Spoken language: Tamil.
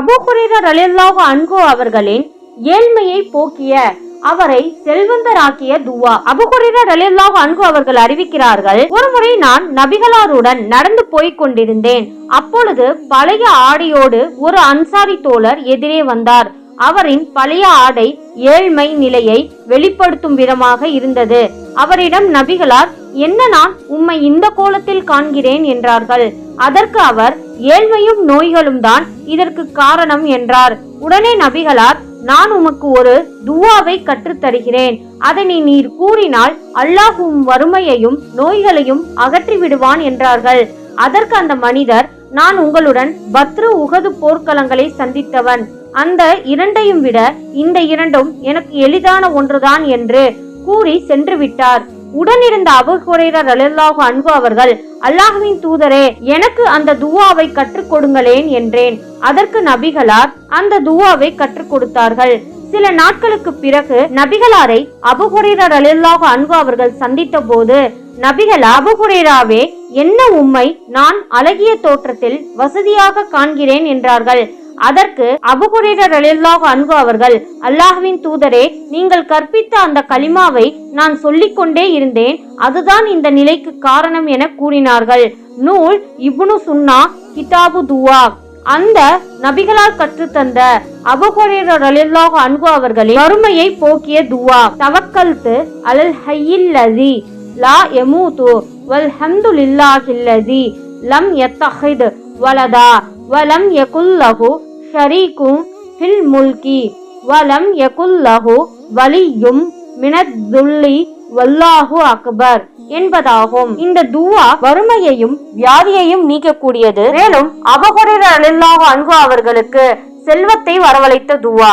அபு ஹுரைரா அன்கோ அன்ஹு அவர்களின் ஏழ்மையை போக்கிய அவரை செல்வந்தராக்கிய துவா. அபு ஹுரைரா ரலியல்லாஹு அன்ஹு அவர்கள் அறிவிக்கிறார்கள் ஒருமுறை நான் நபிகளாருடன் நடந்து போய் கொண்டிருந்தேன். அப்பொழுது பழைய ஆடையோடு ஒரு அன்சாரி தோழர் எதிரே வந்தார். அவரின் பழைய ஆடை ஏழ்மை நிலையை வெளிப்படுத்தும் விதமாக இருந்தது. அவரிடம் நபிகளார் என்ன நான் உம்மை இந்த கோலத்தில் காண்கிறேன் என்றார்கள். அதற்கு அவர் ஏழ்மையும் நோய்களும் தான் இதற்கு காரணம் என்றார். உடனே நபிகளார் நான் உமக்கு ஒரு துவாவை கற்றுத் தருகிறேன் அதனை நீர் கூறினால் அல்லாஹும் வறுமையையும் நோய்களையும் அகற்றி விடுவான் என்றார்கள். அதற்கு அந்த மனிதர் நான் உங்களுடன் பத்ரு உகது போர்க்களங்களை சந்தித்தவன். அந்த இரண்டையும் விட இந்த இரண்டும் எனக்கு எளிதான ஒன்றுதான் என்று கூறி சென்று விட்டார் உடனிருந்த அபு ஹுரைரா அன்பு அவர்கள் அல்லாஹுவின் தூதரே எனக்கு அந்த துவாவை கற்றுக் கொடுங்களேன் என்றேன். அதற்கு நபிகளார் அந்த துவாவை கற்றுக் கொடுத்தார்கள். சில நாட்களுக்கு பிறகு நபிகளாரை அபு அலில்லாஹு அன்பு அவர்கள் சந்தித்த போது நபிகள் அபுகுரேராவே என்ன உம்மை நான் அழகிய தோற்றத்தில் வசதியாக காண்கிறேன் என்றார்கள். அதற்கு அபுகுரேர அலில்லாஹு அன்பு அவர்கள் அல்லாஹுவின் தூதரே நீங்கள் கற்பித்த அந்த கலிமாவை நான் சொல்லிக்கொண்டே இருந்தேன். அதுதான் இந்த நிலைக்கு காரணம் என கூறினார்கள். நூல் இப்னு சுன்னா கிதாபு துவா. அந்த நபிகளால் கற்றுத்தந்த அபுகுரேர அலில்லாஹு அன்பு அவர்களின் வறுமையை போக்கிய துவா. தவக்கல்து அலல் ஹையில்லதி லா எமூது வல் ஹம்துலில்லாஹில்லதி லம் எத்தஹிது வலதா வலம் யகுல்லஹு ஷரீக்கும் ஃபில் முல்கி வலம் யகுல்லஹு வலியும் மினத்துல்லி வல்லாஹு அக்பர் என்பதாகும். இந்த துவா வறுமையையும் வியாதியையும் நீக்கக்கூடியது. மேலும் அபகுரர் அல்லாஹு அன்ஹு அவர்களுக்கு செல்வத்தை வரவழைத்த துவா.